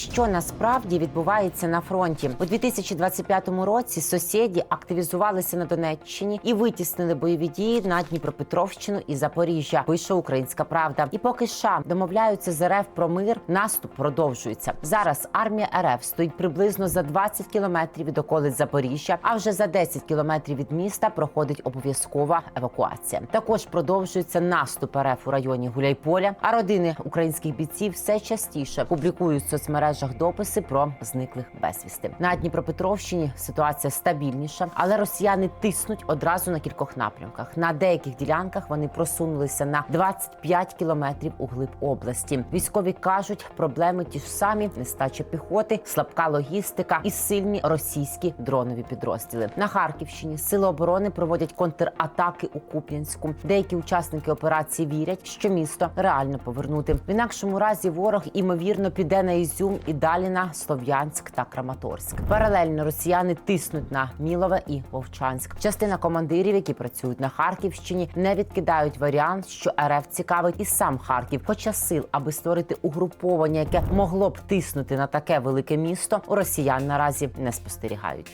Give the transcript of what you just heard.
що насправді відбувається на фронті у 2025 році. Сусіди активізувалися на Донеччині і витіснили бойові дії на Дніпропетровщину і Запоріжжя. Пише Українська Правда. І поки США домовляються з РФ про мир, наступ продовжується. Зараз армія РФ стоїть приблизно за 20 кілометрів від околиць Запоріжжя, а вже за 10 кілометрів від міста проходить обов'язкова евакуація. Також продовжується наступ РФ у районі Гуляйполя. А родини українських бійців все частіше публікують в соцмережах дописи про зниклих безвісти. На Дніпропетровщині ситуація стабільніша, але росіяни тиснуть одразу на кількох напрямках. На деяких ділянках вони просунулися на 25 кілометрів у глиб області. Військові кажуть, проблеми ті ж самі: нестача піхоти, слабка логістика і сильні російські дронові підрозділи. На Харківщині сили оборони проводять контратаки у Куп'янську. Деякі учасники операції вірять, що місто реально повернути. В інакшому разі ворог імовірно піде на Ізюм і далі на Слов'янськ та Краматорськ. Паралельно росіяни тиснуть на Мілове і Вовчанськ. Частина командирів, які працюють на Харківщині, не відкидають варіант, що РФ цікавить і сам Харків, хоча сил, аби створити угруповання, яке могло б тиснути на таке велике місто, у росіян наразі не спостерігають.